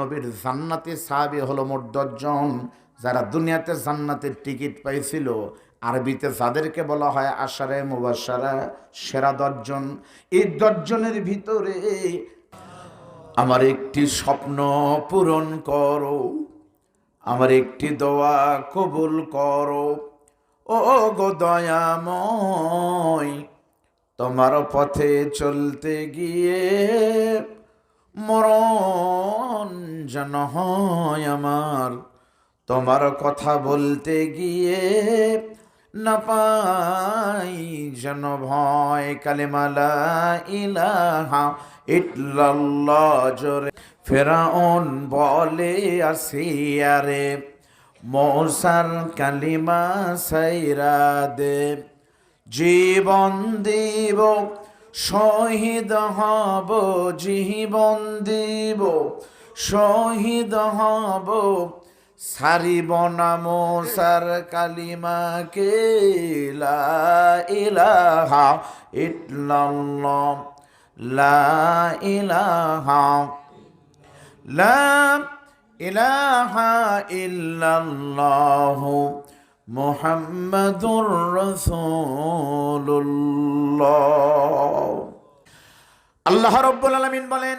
নবীর জান্নাতি সাহাবি হলো মোট দশজন। যারা দুনিয়াতে জান্নাতের টিকিট পাইছিল। আরবিতে যাদেরকে বলা হয় আশারে মুবাসারা সেরা দশজন। এই দশজনের ভিতরে আমার একটি স্বপ্ন পূরণ করো। আমার একটি দোয়া কবুল করো। ও গো দয়াময়, তোমার পথে চলতে গিয়ে মরণ যেন হয় আমার। তোমার কথা বলতে গিয়ে না পাই যেন ভয়। কালেমালা ইলাহা ইটলাল্লাহ জোরে। ফেরাউন বলে আসিয়ারে মৌসার কালিমা সাইরা দে। জীবন দিব, শহীদ হব, জীবন দিব শহীদ হব। সারিব না সার কালিমাকে, লা ইলাহা ইল্লাল্লাহ, লা ইলাহা লা ইলাহা ইল্লাল্লাহ, মুহাম্মাদুর রাসূলুল্লাহ। আল্লাহ রাব্বুল আলামিন বলেন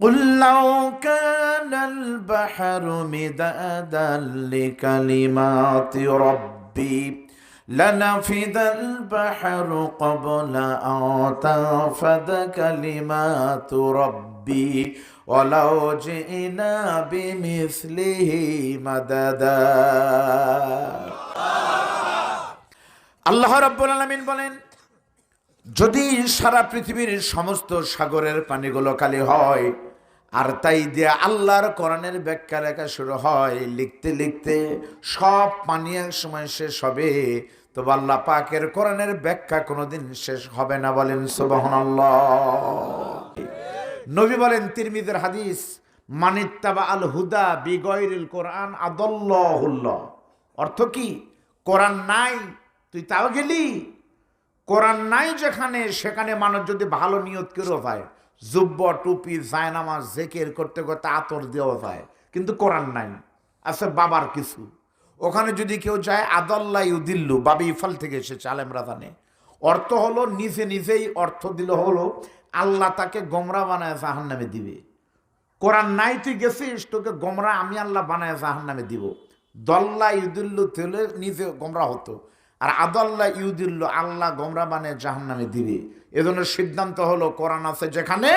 قل لو كان البحر مدادا لكلمات ربي لنفد البحر قبل أن تنفد كلمات ربي ولو جئنا بمثله مددا আল্লাহ রাব্বুল আলামিন বলেন যদি সারা পৃথিবীর সমস্ত সাগরের পানিগুলো খালি হয় আর তাই দিয়ে আল্লাহর কোরআনের ব্যাখ্যা লেখা শুরু হয় লিখতে লিখতে সব পানি এক সময় শেষ হবে। তবে আল্লাহ পাকের কোরআনের ব্যাখ্যা কোনোদিন শেষ হবে না বলেন সুবহানাল্লাহ। নবী বলেন তিরমিদের হাদিস, মানিত্তাবা আল হুদা বিগয়রিল কোরআন আদল্লাহুল্লাহ। অর্থ কি? কোরআন নাই, তুই তাও গেলি? কোরআন নাই যেখানে, সেখানে মানুষ যদি ভালো নিয়ত করেও পায়। জুব্ব, টুপি জায়নামাজ জেকের করতে করতে আতর দেওয়া যায়। কিন্তু কোরআন নাই, আছে বাবার কিছু। ওখানে যদি কেউ যায়, আদল্লা ইউদিল্লু, বাবি ইফাল থেকে এসেছে আলেমরা জানে। অর্থ হলো, নিজে নিজেই অর্থ দিল হলো, আল্লাহ তাকে গোমরা বানায় জাহান নামে দিবে। কোরআন নাই, তুই গেছিস, তোকে গোমরা আমি আল্লাহ বানায় জাহান নামে দিব। দল্লা ইউদুল্লু তেলে নিজে গোমরা হতো। আর আদল্লা ইউদুল্লু আল্লাহ গোমরা বানায় জাহান নামে দিবে এজন্য সিদ্ধান্ত হলো কোরআন আছে যেখানে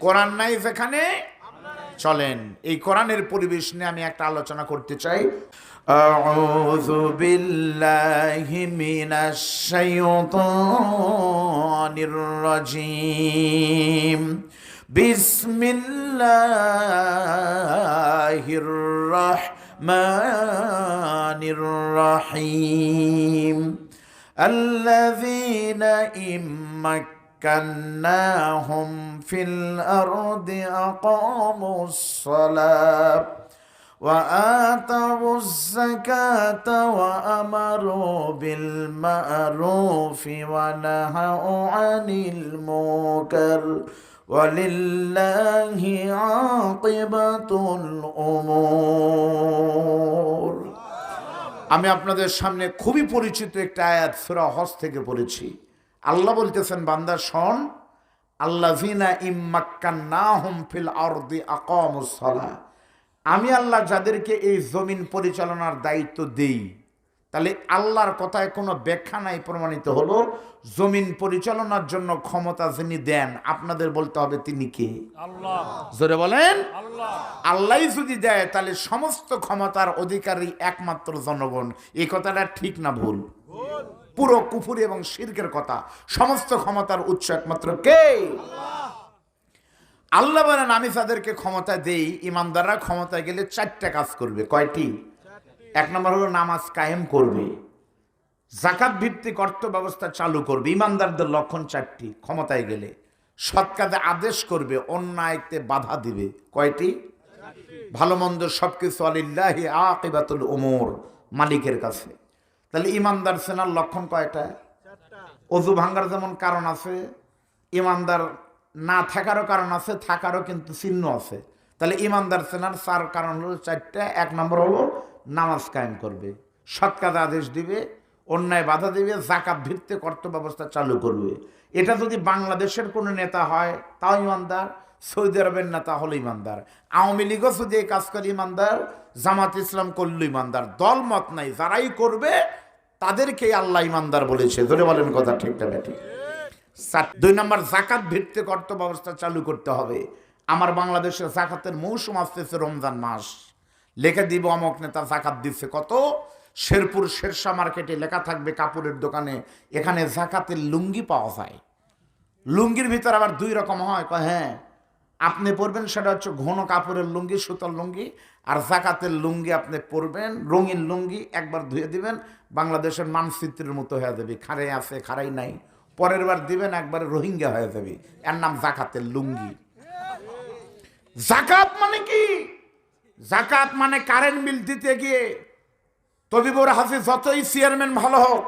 কোরআন নাই যেখানে চলেন এই কোরআনের পরিবেশ নিয়ে আমি একটা আলোচনা করতে চাই أعوذ بالله من الشيطان الرجيم بسم الله الرحمن الرحيم. الذين إن مكناهم في الأرض أقاموا الصلاة وآتوا الزكاة وأمروا بالمعروف ونهوا عن المنكر. ولله عاقبة الأمور. আমি আপনাদের সামনে খুবই পরিচিত একটা আয়াত সুরা হজ থেকে পড়েছি। আল্লাহ বলতেছেন, বান্দা, শন আল্লাহিনা ইম্মাক্কান না হুম ফিল আমি আল্লাহ যাদেরকে এই জমিন পরিচালনার দায়িত্ব দেই তাহলে আল্লাহর কথায় কোনো ব্যাখ্যা নাই প্রমাণিত হলো জমিন পরিচালনার জন্য ক্ষমতা যিনি দেন আপনাদের বলতে হবে তিনি কে? জোরে বলেন? আল্লাহ। যদি দেয় তাহলে সমস্ত ক্ষমতার অধিকারী একমাত্র জনগণ। এই কথাটা ঠিক না ভুল? পুরো কুফুরি এবং শির্কের কথা। সমস্ত ক্ষমতার উৎস একমাত্র কে? আল্লাহ। বলেন আমি তাদেরকে ক্ষমতা দেই ইমানদাররা ক্ষমতায় গেলে চারটা কাজ করবে। কয়টি? এক নম্বর হলো নামাজ কায়েম করবে জাকাত ভিত্তিক অর্থ ব্যবস্থা চালু করবে, ইমানদারদের লক্ষণ চারটি, ক্ষমতায় গেলে। সৎ কাজে আদেশ করবে, অন্যায়তে বাধা দিবে। কয়টি? ভালো মন্দ সবকিছু আলিল্লাহি আকিবাতুল উমর, মালিকের কাছে। তাহলে ইমানদার সেনার লক্ষণ কয়টা? অজু ভাঙ্গার যেমন কারণ আছে, ইমানদার না থাকারও কারণ আছে, থাকারও কিন্তু চিহ্ন আছে। তাহলে ইমানদার সেনার চার কারণ হলো চারটা, এক নম্বর হলো নামাজ কায়েম করবে সৎ আদেশ দিবে, অন্যায় বাধা দিবে, জাকাত ভিত্তিক অর্থ ব্যবস্থা চালু করবে। এটা যদি বাংলাদেশের কোনো নেতা হয়, তাও ইমানদার, সৌদি আরবের নেতা হলো ইমানদার। আওয়ামী লীগও যদি এই কাজ করে, ইমানদার, জামাত ইসলাম করল ইমানদার। দল মত নাই, যারাই করবে, তাদেরকেই আল্লাহ ইমানদার বলেছে। ধরে বলেন কথা ঠিকটা সাত- দুই নম্বর, জাকাত ভিত্তিক অর্থ ব্যবস্থা চালু করতে হবে। আমার বাংলাদেশের জাকাতের মৌসুম আসতেছে রমজান মাস। লেখে দিব, অমক নেতা জাকাত দিচ্ছে কত? শেরপুর শেরশা মার্কেটে লেখা থাকবে কাপড়ের দোকানে, এখানে জাকাতের লুঙ্গি পাওয়া যায়। লুঙ্গির ভিতর আবার দুই রকম হয়, কয় হ্যাঁ আপনি পরবেন, সেটা হচ্ছে ঘন কাপড়ের লুঙ্গি, সুতার লুঙ্গি, আর জাকাতের লুঙ্গি আপনি পরবেন, রঙিন লুঙ্গি একবার ধুয়ে দিবেন, বাংলাদেশের মানচিত্রের মতো হয়ে যাবে। খাড়াই আছে, খাড়াই নাই। পরের বার দিবেন, একবারে রোহিঙ্গা হয়ে যাবে। এর নাম জাকাতের লুঙ্গি। জাকাত মানে কি? জাকাত মানে কারেন্ট বিল দিতে গিয়ে তবিবুর হাফিজ যতই চেয়ারম্যান ভালো হোক,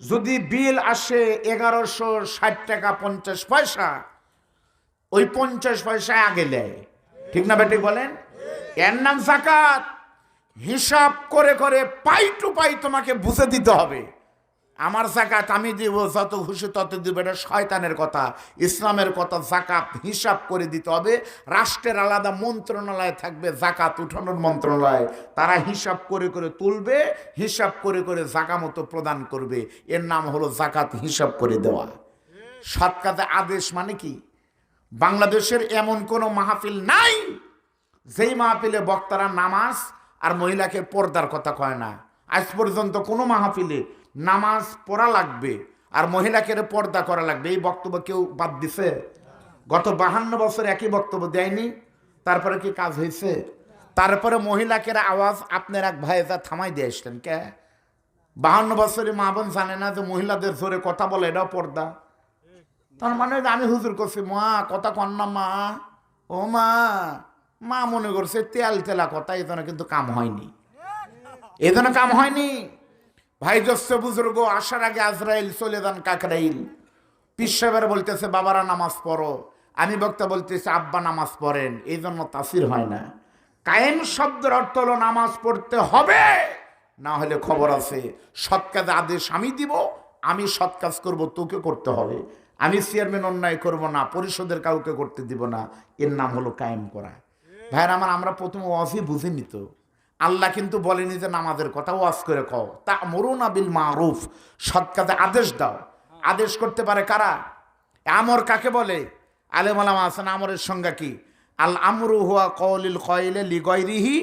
যদি বিল আসে এগারোশো ষাট টাকা পঞ্চাশ পয়সা, ওই পঞ্চাশ পয়সা আগে নেয় ঠিক না বেটি বলেন? এর নাম জাকাত। হিসাব করে করে পাই টু পাই তোমাকে বুঝে দিতে হবে। আমার জাকাত আমি দিব, যত খুশি তত দিব এটা শয়তানের কথা, ইসলামের কথা জাকাত হিসাব করে দিতে হবে। রাষ্ট্রের আলাদা মন্ত্রণালয় থাকবে, জাকাত উঠানোর মন্ত্রণালয়। তারা হিসাব করে করে তুলবে, হিসাব করে করে জাকা মতো প্রদান করবে। এর নাম হলো জাকাত হিসাব করে দেওয়া। সৎকাতে আদেশ মানে কি? বাংলাদেশের এমন কোনো মাহফিল নাই, যেই মাহফিলে বক্তারা নামাজ আর মহিলাকে পর্দার কথা কয় না। আজ পর্যন্ত কোনো মাহফিলে নামাজ পড়া লাগবে আর মহিলাকে পর্দা করা লাগবে। এই বক্তব্য কেউ বাদ দিছে? গত বাহান্ন বছর একই বক্তব্য দেয়নি। তারপরে কি কাজ হয়েছে? তারপরে মহিলাকে আওয়াজ আপনার এক ভাই তা থামাই দিয়ে আসলেন, কে? বাহান্ন বছরে মা বোন জানে না যে মহিলাদের জোরে কথা বলে, এটাও পর্দা। তার মানে আমি হুজুর করছি, মা, কথা কন না মা। ও মা মা মনে করছে তেল তেলা কথা, এই জন্য কিন্তু কাম হয়নি। এই জন্য কাম হয়নি। ভাই জ্যেষ্ঠ বুজুর্গ আসার আগে আজরাইল চলে যান কাকরাইল। পিসাবের বলতেছে, বাবারা, নামাজ পড়ো। আমি বক্তা বলতেছি, আব্বা, নামাজ পড়েন। এই জন্য তাসির হয় না। কায়েম শব্দের অর্থ হলো, নামাজ পড়তে হবে, না হলে খবর আছে। সৎ কাজে আদেশ আমি দিব, আমি সৎ কাজ করব, তোকে করতে হবে। আমি চেয়ারম্যান অন্যায় করব না, পরিষদের কাউকে করতে দিব না। এর নাম হলো কায়েম করা। ভাইয়ের আমার, আমরা প্রথম ওয়াজই বুঝে নিত আল্লাহ কিন্তু বলেনি যে নামাজের কথা, ওয়াজ করে কও তা মরুন আবিল মারুফ, সৎ কাজে আদেশ দাও। আদেশ করতে পারে কারা? আমর কাকে বলে? আলেম আলাম আসান আমরের সংজ্ঞা কি? আল আমরু হুয়া কলিল কয়লে লিগয়রিহি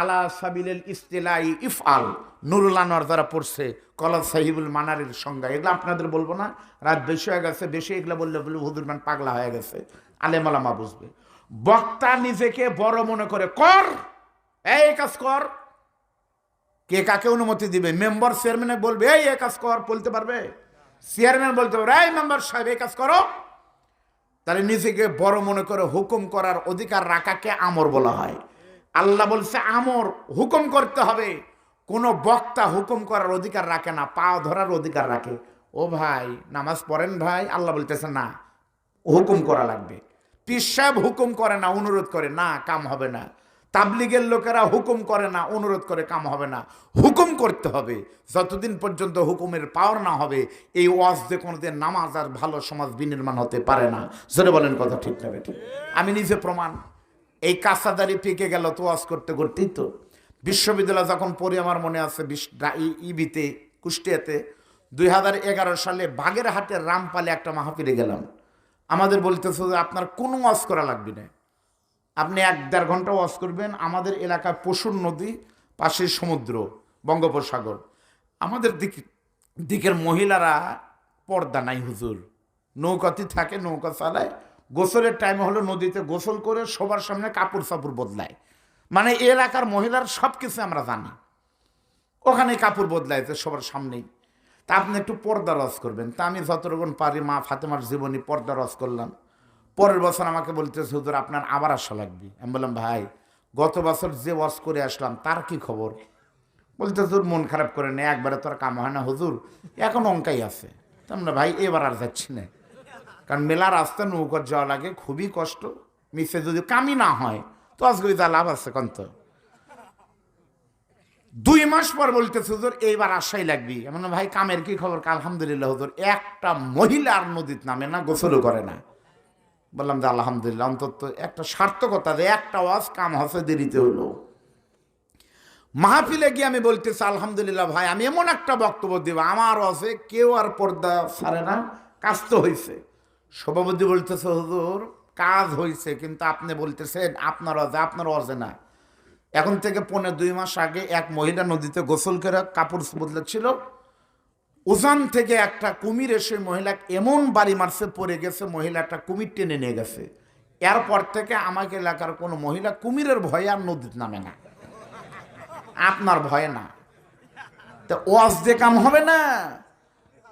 আলা সাবিলেল ইস্তিলাই ইফ আল নুরুল আনোয়ার যারা পড়ছে, কলাদ সাহিবুল মানারের সংজ্ঞা। এগুলো আপনাদের বলব না, রাত বেশি হয়ে গেছে, বেশি এগুলো বললে বলে হুদুরমান পাগলা হয়ে গেছে। আলেম আলামা বুঝবে। বক্তা নিজেকে বড় মনে করে, কর! এই কাজ কর। কে কাকে অনুমতি দিবে? মেম্বার চেয়ারম্যানে বলবে, এই এ কাজ কর। বলতে পারবে? চেয়ারম্যান বলতে পারবে, এই, মেম্বার সাহেব, এই কাজ করো। তাহলে নিজেকে বড় মনে করে হুকুম করার অধিকার রাখাকে আমর বলা হয়। আল্লাহ বলছে, আমর, হুকুম করতে হবে। কোনো বক্তা হুকুম করার অধিকার রাখে না, পা ধরার অধিকার রাখে। ও ভাই, নামাজ পড়েন ভাই? আল্লাহ বলতেছে, না, হুকুম করা লাগবে। পীর সাহেব হুকুম করে না, অনুরোধ করে, না, কাম হবে না। তাবলিগের লোকেরা হুকুম করে না, অনুরোধ করে কাম হবে না। হুকুম করতে হবে। যতদিন পর্যন্ত হুকুমের পাওয়ার না হবে, এই ওয়াজ যে কোনোদিন নামাজ আর ভালো সমাজ বিনির্মাণ হতে পারে না। জোরে বলেন কথা ঠিক না বেঠিক। আমি নিজে প্রমাণ, এই কাঁচাদারি পেকে গেল তো ওয়াজ করতে করতেই তো। বিশ্ববিদ্যালয় যখন পড়ি আমার মনে আছে ইবিতে, কুষ্টিয়াতে, দুই হাজার এগারো সালে বাগেরহাটের রামপালে একটা মাহফিলে গেলাম। আমাদের বলতেছে যে আপনার কোনো ওয়াজ করা লাগবে না। আপনি এক দেড় ঘণ্টা ওয়াশ করবেন। আমাদের এলাকায় পশুর নদী পাশে সমুদ্র, বঙ্গোপসাগর। আমাদের দিক, দিকের মহিলারা পর্দা নাই হুজুর। নৌকাতে থাকে, নৌকা চালায়। গোসলের টাইম হলো নদীতে গোসল করে সবার সামনে কাপড় চাপড় বদলায়। মানে এলাকার মহিলার সব কিছু আমরা জানি। ওখানে কাপড় বদলাইছে সবার সামনেই। তা আপনি একটু পর্দা রস করবেন। তা আমি যতটুকুন পারি মা ফাতেমার জীবনী পর্দা রস করলাম। পরের বছর আমাকে বলতেছে, হুজুর, আপনার আবার আসা লাগবে। আমি বললাম, ভাই, গত বছর যে ওয়াশ করে আসলাম, তার কি খবর? বলতে হুজুর, মন খারাপ করে নেই একবারে তোর কাম হয় না, হুজুর, এখন অঙ্কাই আছে। আমরা, ভাই, এবার আর যাচ্ছি না। কারণ মেলা রাস্তা নৌকর যাওয়া লাগে, খুবই কষ্ট। মিশে যদি কামি না হয়, তো আজকে যা লাভ আছে কন্ত দুই মাস পর বলতেছে, হুজুর এইবার আশাই লাগবি। এমন ভাই, কামের কি খবর? আলহামদুলিল্লাহ, হুজুর, একটা মহিলা আর নদীত নামে না, গোসলও করে না। বললাম যে আলহামদুলিল্লাহ, অন্তত একটা সার্থকতা যে একটা ওয়াজ কাম হসে দেরিতে হলো। মাহফিলে গিয়ে আমি বলতেছি, আলহামদুলিল্লাহ ভাই, আমি এমন একটা বক্তব্য দিব, আমার ওয়াজে কেউ আর পর্দা ছাড়ে না, কাজ তো হয়েছে সভাপতি বলতেছে, হুজুর, কাজ হয়েছে কিন্তু আপনি বলতেছেন আপনার ওয়াজে আপনার ওয়াজে না। এখন থেকে পনেরো দুই মাস আগে এক মহিলা নদীতে গোসল করে কাপড় বদলেছিল উজান থেকে একটা কুমির এসে মহিলা এমন বাড়ি মারছে, পড়ে গেছে, মহিলাটা কুমির টেনে নিয়ে গেছে। এরপর থেকে আমাকে এলাকার কোনো মহিলা কুমিরের ভয়ে আর নদীতে নামে না। আপনার ভয় না। তো ওয়াজ দিয়ে কাম হবে না,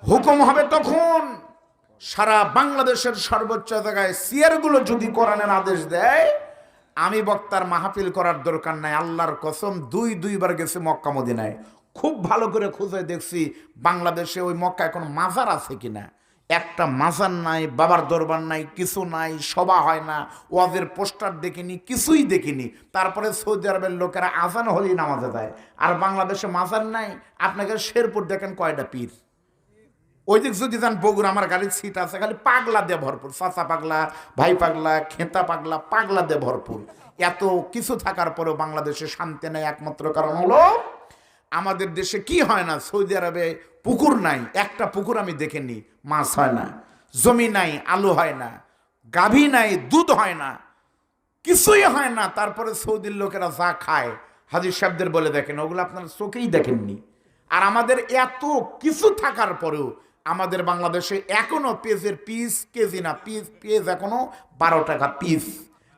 হুকুম হবে তখন। সারা বাংলাদেশের সর্বোচ্চ জায়গায় সিয়ারগুলো যদি কোরআনের আদেশ দেয়, আমি বক্তার মাহফিল করার দরকার নাই। আল্লাহর কসম, দুই দুইবার গেছে মক্কা মদিনায়। খুব ভালো করে খুঁজে দেখছি বাংলাদেশে ওই মক্কা এখন মাজার আছে কিনা। একটা মাজার নাই, বাবার দরবার নাই, কিছু নাই, সভা হয় না, ওয়াজের পোস্টার দেখিনি, কিছুই দেখিনি। তারপরে সৌদি আরবের লোকেরা আজান হলেই নামাজে যায়। আর বাংলাদেশে মাজার নাই, আপনাকে শেরপুর দেখেন কয়টা পীর। ওই দিক যদি যান, বগুড়া আমার গাড়ির সিট আছে, খালি পাগলা দিয়ে ভরপুর, চাচা পাগলা, ভাই পাগলা, খেতা পাগলা পাগলা দিয়ে ভরপুর। এত কিছু থাকার পরেও বাংলাদেশে শান্তি নেই, একমাত্র কারণ হলো আমাদের দেশে কি হয় না? সৌদি আরবে পুকুর নাই, একটা পুকুর আমি দেখিনি, মাছ হয় না, জমি নাই, আলু হয় না, গাভী নাই, দুধ হয় না, কিছুই হয় না। তারপরে সৌদির লোকেরা যা খায়, হাজির সাহেবদের বলে দেখেন, ওগুলো আপনারা চোখেই দেখেননি। আর আমাদের এত কিছু থাকার পরেও আমাদের বাংলাদেশে এখনও পেঁয়াজের পিস, কেজি না, পিস, পেঁয়াজ এখনও বারো টাকা পিস।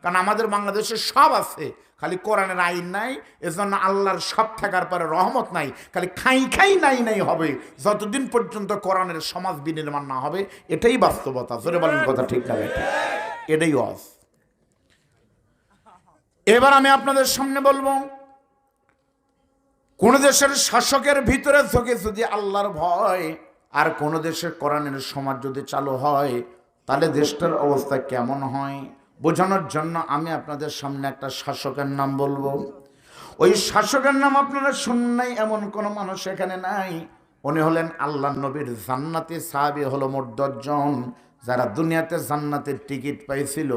কারণ আমাদের বাংলাদেশে সব আছে খালি কোরআনের আইন নাই, এজন্য আল্লাহর সব থাকার পরে রহমত নাই, খালি খাই খাই নাই নাই হবে, যতদিন পর্যন্ত কোরআনের সমাজ বিনির্মাণ না হবে, এটাই বাস্তবতা। জোরে বলেন কথা ঠিক না এটাই অস এবার আমি আপনাদের সামনে বলব, কোন দেশের শাসকের ভিতরে থেকে যদি আল্লাহর ভয়, আর কোন দেশের কোরআনের সমাজ যদি চালু হয়, তাহলে দেশটার অবস্থা কেমন হয়? বোঝানোর জন্য আমি আপনাদের সামনে একটা শাসকের নাম বলব। ওই শাসকের নাম আপনারা শুননাই এমন কোনো মানুষ এখানে নাই। উনি হলেন আল্লাহ নবীর জান্নাতি সাহাবি, হলো মোট দশজন। যারা দুনিয়াতে জান্নাতের টিকিট পাইছিল,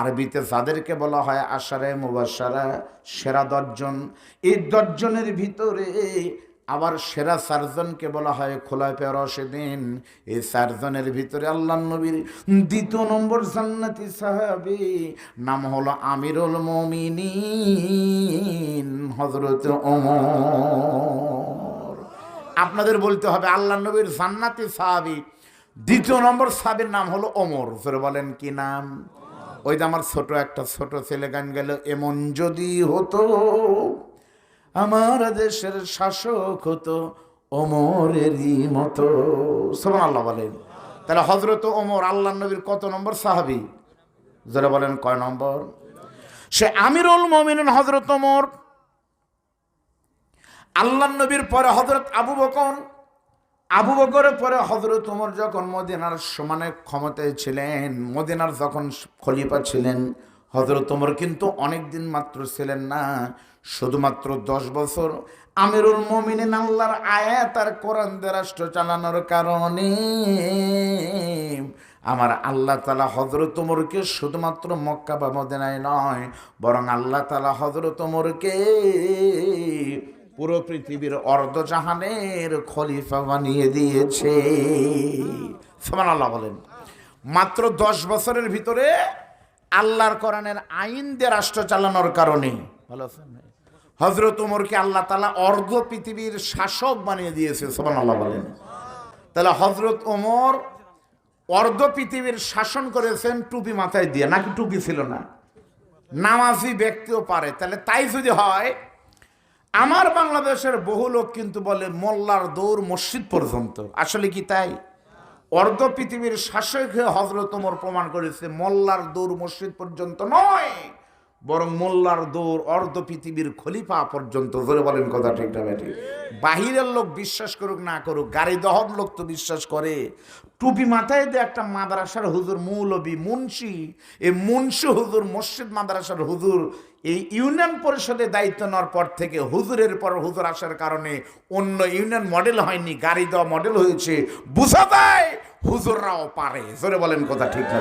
আরবিতে যাদেরকে বলা হয় আশারে মুবাসারা সেরা দশজন। এই দশজনের ভিতরে আবার সেরা সার্জনকে বলা হয় খোলায় রশেদিন। এই সার্জনের ভিতরে আল্লাহ নবীর দ্বিতীয় নম্বর জান্নাতি সাহাবি, নাম হলো আমিরুল মমিনিন হজরত ওমর। আপনাদের বলতে হবে আল্লাহ নবীর জান্নাতি সাহাবি, দ্বিতীয় নম্বর সাহাবির নাম হলো ওমর। জোরে বলেন কি নাম? ওই যে আমার ছোট একটা ছোট ছেলে গান গেল, এমন যদি হতো আমার দেশের শাসক হতো ওমরেরই মতো। সোমান আল্লাহ বলেন। তাহলে হজরত ওমর আল্লাহ নবীর কত নম্বর সাহাবি? যারা বলেন কয় নম্বর? সে আমিরুল মমিন হজরত ওমর। আল্লাহ নবীর পরে হজরত আবু বকর। আবু বকরের পরে হজরত উমর যখন মদিনার সমানে ক্ষমতায় ছিলেন, মদিনার যখন খলিফা ছিলেন হজরত উমর কিন্তু অনেক দিন মাত্র ছিলেন না। শুধুমাত্র দশ বছর আমিরুল মমিনিন আল্লাহর আয়াত আর কোরআন রাষ্ট্র চালানোর কারণে আমার আল্লাহ তালা হজরত শুধুমাত্র মক্কা বা মদিনায় নয়, বরং আল্লাহ তালা হজরত পুরো পৃথিবীর অর্ধজাহানের খলিফা বানিয়ে দিয়েছে। সমান আল্লাহ বলেন। মাত্র দশ বছরের ভিতরে আল্লাহর কোরআনের আইন দিয়ে রাষ্ট্র চালানোর কারণে। ভালো আছেন হজরত উমরকে আল্লাহ তালা অর্ধ পৃথিবীর শাসক বানিয়ে দিয়েছে সমান আল্লাহ বলেন। তাহলে হজরত ওমর অর্ধ পৃথিবীর শাসন করেছেন টুপি মাথায় দিয়ে, নাকি টুপি ছিল না? নামাজি ব্যক্তিও পারে। তাহলে তাই যদি হয়, আমার বাংলাদেশের বহু লোক কিন্তু বলে মোল্লার দৌড় মসজিদ পর্যন্ত। আসলে কি তাই? অর্ধ পৃথিবীর শাসক হজরত ওমর প্রমাণ করেছে, মোল্লার দৌড় মসজিদ পর্যন্ত নয়। বরং মোল্লার দৌড় অর্ধ পৃথিবীর খলিফা পর্যন্ত ধরে বলেন কথা ঠিক না বেটি বাহিরের লোক বিশ্বাস করুক না করুক, গাড়ি দহর লোক তো বিশ্বাস করে। টুপি মাথায় দিয়ে একটা মাদ্রাসার হুজুর মৌলবী মুন্সি এই মুন্সি হুজুর মসজিদ মাদ্রাসার হুজুর, এই ইউনিয়ন পরিষদে দায়িত্ব নেওয়ার পর থেকে হুজুরের পর হুজুর আসার কারণে অন্য ইউনিয়ন মডেল হয়নি, গাড়ি দেওয়া মডেল হয়েছে। বুঝা দেয় হুজুররাও পারে, জোরে বলেন কথা ঠিক না